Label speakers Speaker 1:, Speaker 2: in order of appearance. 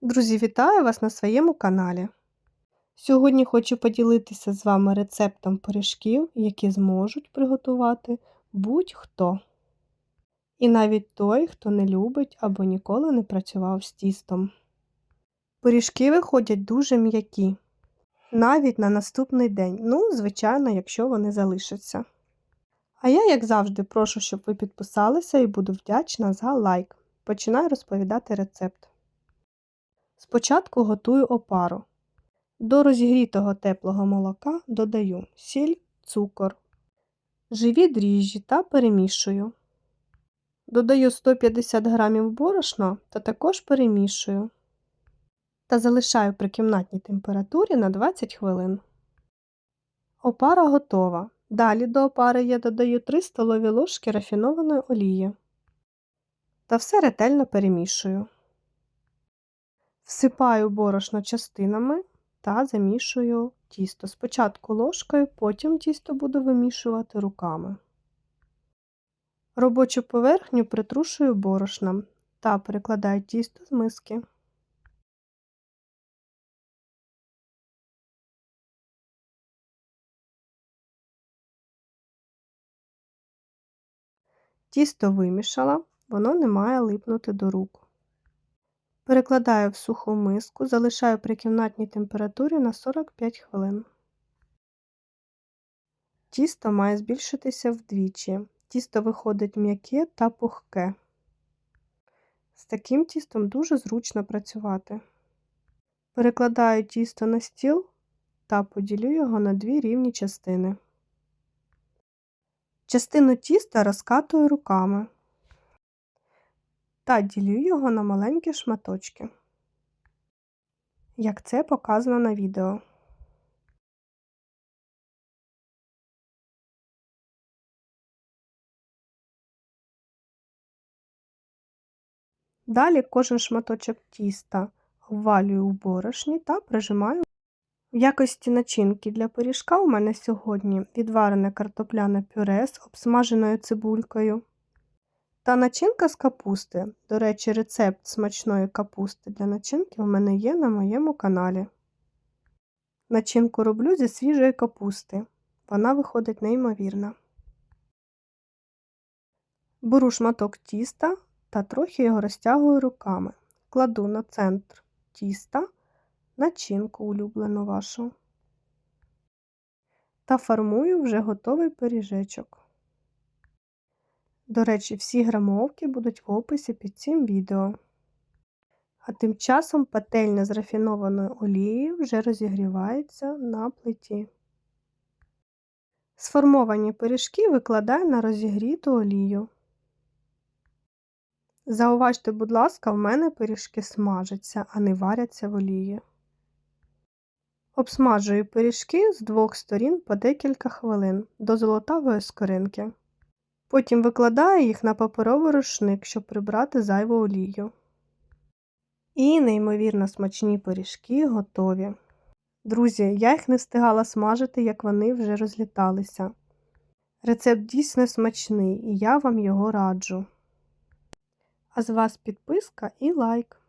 Speaker 1: Друзі, вітаю вас на своєму каналі. Сьогодні хочу поділитися з вами рецептом пиріжків, які зможуть приготувати будь-хто. І навіть той, хто не любить або ніколи не працював з тістом. Пиріжки виходять дуже м'які, навіть на наступний день, ну, звичайно, якщо вони залишаться. А я, як завжди, прошу, щоб ви підписалися і буду вдячна за лайк. Починаю розповідати рецепт. Спочатку готую опару. До розігрітого теплого молока додаю сіль, цукор, живі дріжджі та перемішую. Додаю 150 г борошна та також перемішую. Та залишаю при кімнатній температурі на 20 хвилин. Опара готова. Далі до опари я додаю 3 столові ложки рафінованої олії. Та все ретельно перемішую. Всипаю борошно частинами та замішую тісто. Спочатку ложкою, потім тісто буду вимішувати руками. Робочу поверхню притрушую борошном та перекладаю тісто з миски. Тісто вимішала, воно не має липнути до рук. Перекладаю в суху миску, залишаю при кімнатній температурі на 45 хвилин. Тісто має збільшитися вдвічі. Тісто виходить м'яке та пухке. З таким тістом дуже зручно працювати. Перекладаю тісто на стіл та поділю його на дві рівні частини. Частину тіста розкатую руками та ділю його на маленькі шматочки, як це показано на відео. Далі кожен шматочок тіста обвалюю у борошні та прижимаю. В якості начинки для пиріжка у мене сьогодні відварене картопляне пюре з обсмаженою цибулькою. Та начинка з капусти. До речі, рецепт смачної капусти для начинки у мене є на моєму каналі. Начинку роблю зі свіжої капусти. Вона виходить неймовірна. Беру шматок тіста та трохи його розтягую руками. Кладу на центр тіста, начинку улюблену вашу та формую вже готовий пиріжечок. До речі, всі грамовки будуть в описі під цим відео. А тим часом пательня з рафінованою олією вже розігрівається на плиті. Сформовані пиріжки викладаю на розігріту олію. Зауважте, будь ласка, в мене пиріжки смажаться, а не варяться в олії. Обсмажую пиріжки з двох сторін по декілька хвилин до золотавої скоринки. Потім викладаю їх на паперовий рушник, щоб прибрати зайву олію. І неймовірно смачні пиріжки готові. Друзі, я їх не встигала смажити, як вони вже розліталися. Рецепт дійсно смачний і я вам його раджу. А з вас підписка і лайк.